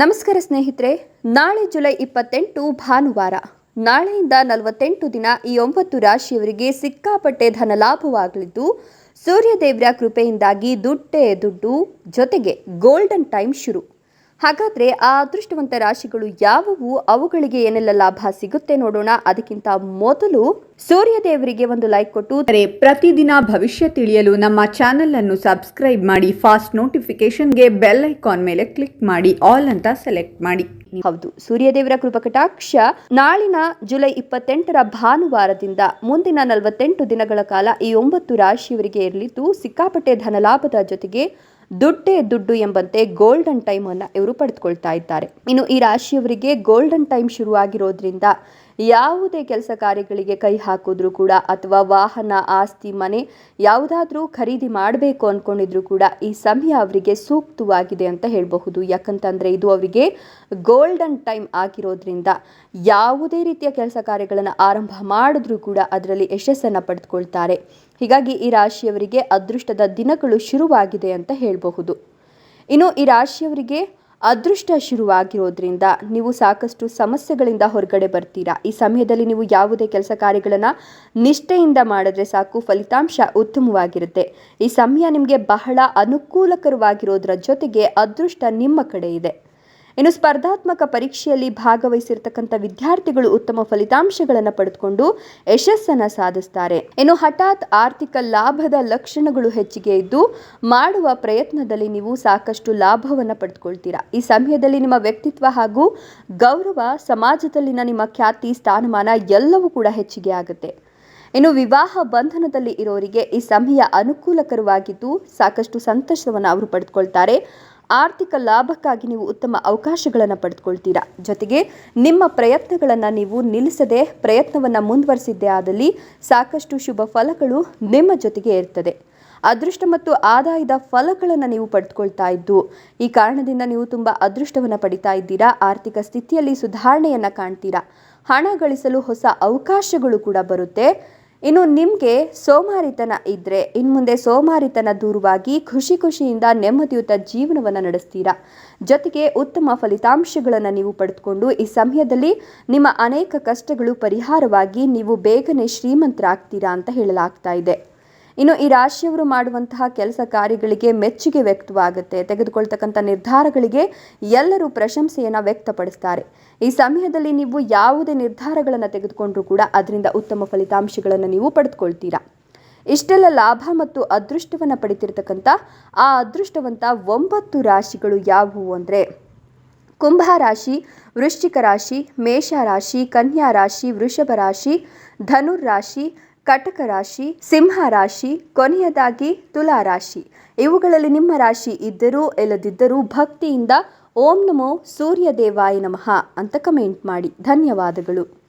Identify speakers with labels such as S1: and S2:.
S1: ನಮಸ್ಕಾರ ಸ್ನೇಹಿತರೆ, ನಾಳೆ ಜುಲೈ ಇಪ್ಪತ್ತೆಂಟು ಭಾನುವಾರ, ನಾಳೆಯಿಂದ ನಲವತ್ತೆಂಟು ದಿನ ಈ ಒಂಬತ್ತು ರಾಶಿಯವರಿಗೆ ಸಿಕ್ಕಾಪಟ್ಟೆ ಧನ ಲಾಭವಾಗಲಿದ್ದು, ಸೂರ್ಯದೇವರ ಕೃಪೆಯಿಂದಾಗಿ ದುಡ್ಡೇ ದುಡ್ಡು, ಜೊತೆಗೆ ಗೋಲ್ಡನ್ ಟೈಮ್ ಶುರು. ಹಾಗಾದ್ರೆ ಆ ಅದೃಷ್ಟವಂತ ರಾಶಿಗಳು ಯಾವುವು? ಅವುಗಳಿಗೆ ಏನೆಲ್ಲ ಲಾಭ ಸಿಗುತ್ತೆ ನೋಡೋಣ. ಅದಕ್ಕಿಂತ ಮೊದಲು ಸೂರ್ಯದೇವರಿಗೆ ಒಂದು ಲೈಕ್ ಕೊಟ್ಟು
S2: ಪ್ರತಿದಿನ ಭವಿಷ್ಯ ತಿಳಿಯಲು ನಮ್ಮ ಚಾನೆಲ್ ಅನ್ನು ಸಬ್ಸ್ಕ್ರೈಬ್ ಮಾಡಿ ಫಾಸ್ಟ್ ನೋಟಿಫಿಕೇಶನ್ಗೆ ಬೆಲ್ ಐಕಾನ್ ಮೇಲೆ ಕ್ಲಿಕ್ ಮಾಡಿ ಆಲ್ ಅಂತ ಸೆಲೆಕ್ಟ್ ಮಾಡಿ.
S1: ಹೌದು ಸೂರ್ಯದೇವರ ಕೃಪಕಟಾಕ್ಷ ನಾಳಿನ ಜುಲೈ ಇಪ್ಪತ್ತೆಂಟರ ಭಾನುವಾರದಿಂದ ಮುಂದಿನ ನಲವತ್ತೆಂಟು ದಿನಗಳ ಕಾಲ ಈ ಒಂಬತ್ತು ರಾಶಿಯವರಿಗೆ ಇರಲಿದ್ದು ಸಿಕ್ಕಾಪಟ್ಟೆ ಧನಲಾಭದ ಜೊತೆಗೆ ದುಡ್ಡೇ ದುಡ್ಡು ಎಂಬಂತೆ ಗೋಲ್ಡನ್ ಟೈಮ್ ಅನ್ನು ಇವರು ಪಡೆದುಕೊಳ್ತಾ ಇದ್ದಾರೆ. ಇನ್ನು ಈ ರಾಶಿಯವರಿಗೆ ಗೋಲ್ಡನ್ ಟೈಮ್ ಶುರುವಾಗಿರೋದ್ರಿಂದ ಯಾವುದೇ ಕೆಲಸ ಕಾರ್ಯಗಳಿಗೆ ಕೈ ಹಾಕಿದ್ರು ಕೂಡ ಅಥವಾ ವಾಹನ, ಆಸ್ತಿ, ಮನೆ ಯಾವುದಾದ್ರೂ ಖರೀದಿ ಮಾಡಬೇಕು ಅಂದ್ಕೊಂಡಿದ್ರು ಕೂಡ ಈ ಸಮಯ ಅವರಿಗೆ ಸೂಕ್ತವಾಗಿದೆ ಅಂತ ಹೇಳಬಹುದು. ಯಾಕಂತಂದ್ರೆ ಇದು ಅವರಿಗೆ ಗೋಲ್ಡನ್ ಟೈಮ್ ಆಗಿರೋದ್ರಿಂದ ಯಾವುದೇ ರೀತಿಯ ಕೆಲಸ ಕಾರ್ಯಗಳನ್ನು ಆರಂಭ ಮಾಡಿದ್ರೂ ಕೂಡ ಅದರಲ್ಲಿ ಯಶಸ್ಸನ್ನು ಪಡೆದುಕೊಳ್ತಾರೆ. ಹೀಗಾಗಿ ಈ ರಾಶಿಯವರಿಗೆ ಅದೃಷ್ಟದ ದಿನಗಳು ಶುರುವಾಗಿದೆ ಅಂತ ಹೇಳಬಹುದು. ಇನ್ನು ಈ ರಾಶಿಯವರಿಗೆ ಅದೃಷ್ಟ ಶುರುವಾಗಿರೋದ್ರಿಂದ ನೀವು ಸಾಕಷ್ಟು ಸಮಸ್ಯೆಗಳಿಂದ ಹೊರಗಡೆ ಬರ್ತೀರಾ. ಈ ಸಮಯದಲ್ಲಿ ನೀವು ಯಾವುದೇ ಕೆಲಸ ಕಾರ್ಯಗಳನ್ನು ನಿಷ್ಠೆಯಿಂದ ಮಾಡಿದ್ರೆ ಸಾಕು, ಫಲಿತಾಂಶ ಉತ್ತಮವಾಗಿರುತ್ತೆ. ಈ ಸಮಯ ನಿಮಗೆ ಬಹಳ ಅನುಕೂಲಕರವಾಗಿರೋದ್ರ ಜೊತೆಗೆ ಅದೃಷ್ಟ ನಿಮ್ಮ ಕಡೆ ಇದೆ. ಇನ್ನು ಸ್ಪರ್ಧಾತ್ಮಕ ಪರೀಕ್ಷೆಯಲ್ಲಿ ಭಾಗವಹಿಸಿರ್ತಕ್ಕಂಥ ವಿದ್ಯಾರ್ಥಿಗಳು ಉತ್ತಮ ಫಲಿತಾಂಶಗಳನ್ನು ಪಡೆದುಕೊಂಡು ಯಶಸ್ಸನ್ನು ಸಾಧಿಸ್ತಾರೆ. ಇನ್ನು ಹಠಾತ್ ಆರ್ಥಿಕ ಲಾಭದ ಲಕ್ಷಣಗಳು ಹೆಚ್ಚಿಗೆ ಇದ್ದು, ಮಾಡುವ ಪ್ರಯತ್ನದಲ್ಲಿ ನೀವು ಸಾಕಷ್ಟು ಲಾಭವನ್ನು ಪಡೆದುಕೊಳ್ತೀರಾ. ಈ ಸಮಯದಲ್ಲಿ ನಿಮ್ಮ ವ್ಯಕ್ತಿತ್ವ ಹಾಗೂ ಗೌರವ ಸಮಾಜದಲ್ಲಿನ ನಿಮ್ಮ ಖ್ಯಾತಿ, ಸ್ಥಾನಮಾನ ಎಲ್ಲವೂ ಕೂಡ ಹೆಚ್ಚಿಗೆ ಆಗುತ್ತೆ. ಇನ್ನು ವಿವಾಹ ಬಂಧನದಲ್ಲಿ ಇರೋರಿಗೆ ಈ ಸಮಯ ಅನುಕೂಲಕರವಾಗಿದ್ದು, ಸಾಕಷ್ಟು ಸಂತೋಷವನ್ನು ಅವರು ಪಡೆದುಕೊಳ್ತಾರೆ. ಆರ್ಥಿಕ ಲಾಭಕ್ಕಾಗಿ ನೀವು ಉತ್ತಮ ಅವಕಾಶಗಳನ್ನು ಪಡೆದುಕೊಳ್ತೀರಾ? ಜೊತೆಗೆ ನಿಮ್ಮ ಪ್ರಯತ್ನಗಳನ್ನು ನೀವು ನಿಲ್ಲಿಸದೆ ಪ್ರಯತ್ನವನ್ನು ಮುಂದುವರಿಸಿದ್ದೇ ಆದಲ್ಲಿ ಸಾಕಷ್ಟು ಶುಭ ಫಲಗಳು ನಿಮ್ಮ ಜೊತೆಗೆ ಇರ್ತದೆ. ಅದೃಷ್ಟ ಮತ್ತು ಆದಾಯದ ಫಲಗಳನ್ನು ನೀವು ಪಡೆದುಕೊಳ್ತಾ ಇದ್ದು, ಈ ಕಾರಣದಿಂದ ನೀವು ತುಂಬ ಅದೃಷ್ಟವನ್ನು ಪಡಿತಾ ಇದ್ದೀರಾ? ಆರ್ಥಿಕ ಸ್ಥಿತಿಯಲ್ಲಿ ಸುಧಾರಣೆಯನ್ನು ಕಾಣ್ತೀರಾ? ಹಣ ಗಳಿಸಲು ಹೊಸ ಅವಕಾಶಗಳು ಕೂಡ ಬರುತ್ತೆ. ಇನ್ನು ನಿಮಗೆ ಸೋಮಾರಿತನ ಇದ್ದರೆ ಇನ್ನು ಮುಂದೆ ಸೋಮಾರಿತನ ದೂರವಾಗಿ ಖುಷಿ ಖುಷಿಯಿಂದ ನೆಮ್ಮದಿಯುತ ಜೀವನವನ್ನು ನಡೆಸ್ತೀರಾ? ಜೊತೆಗೆ ಉತ್ತಮ ಫಲಿತಾಂಶಗಳನ್ನು ನೀವು ಪಡೆದುಕೊಂಡು ಈ ಸಮಯದಲ್ಲಿ ನಿಮ್ಮ ಅನೇಕ ಕಷ್ಟಗಳು ಪರಿಹಾರವಾಗಿ ನೀವು ಬೇಗನೆ ಶ್ರೀಮಂತರಾಗ್ತೀರಾ ಅಂತ ಹೇಳಲಾಗ್ತಾ ಇದೆ. ಇನ್ನು ಈ ರಾಶಿಯವರು ಮಾಡುವಂತಹ ಕೆಲಸ ಕಾರ್ಯಗಳಿಗೆ ಮೆಚ್ಚುಗೆ ವ್ಯಕ್ತವಾಗುತ್ತೆ. ತೆಗೆದುಕೊಳ್ತಕ್ಕಂಥ ನಿರ್ಧಾರಗಳಿಗೆ ಎಲ್ಲರೂ ಪ್ರಶಂಸೆಯನ್ನು ವ್ಯಕ್ತಪಡಿಸ್ತಾರೆ. ಈ ಸಮಯದಲ್ಲಿ ನೀವು ಯಾವುದೇ ನಿರ್ಧಾರಗಳನ್ನು ತೆಗೆದುಕೊಂಡ್ರೂ ಕೂಡ ಅದರಿಂದ ಉತ್ತಮ ಫಲಿತಾಂಶಗಳನ್ನು ನೀವು ಪಡೆದುಕೊಳ್ತೀರಾ. ಇಷ್ಟೆಲ್ಲ ಲಾಭ ಮತ್ತು ಅದೃಷ್ಟವನ್ನು ಪಡಿತಿರ್ತಕ್ಕಂಥ ಆ ಅದೃಷ್ಟವಂತ ಒಂಬತ್ತು ರಾಶಿಗಳು ಯಾವುವು ಅಂದರೆ ಕುಂಭ ರಾಶಿ, ವೃಶ್ಚಿಕ ರಾಶಿ, ಮೇಷ ರಾಶಿ, ಕನ್ಯಾ ರಾಶಿ, ವೃಷಭ ರಾಶಿ, ಧನುರ್ ರಾಶಿ ಕಟಕ ರಾಶಿ, ಸಿಂಹ ರಾಶಿ, ಕೊನೆಯದಾಗಿ ತುಲಾ ರಾಶಿ. ಇವುಗಳಲ್ಲಿ ನಿಮ್ಮ ರಾಶಿ ಇದ್ದರೂ ಇಲ್ಲದಿದ್ದರೂ ಭಕ್ತಿಯಿಂದ ಓಂ ನಮೋ ಸೂರ್ಯ ದೇವಾಯ ನಮಃ ಅಂತ ಕಮೆಂಟ್ ಮಾಡಿ. ಧನ್ಯವಾದಗಳು.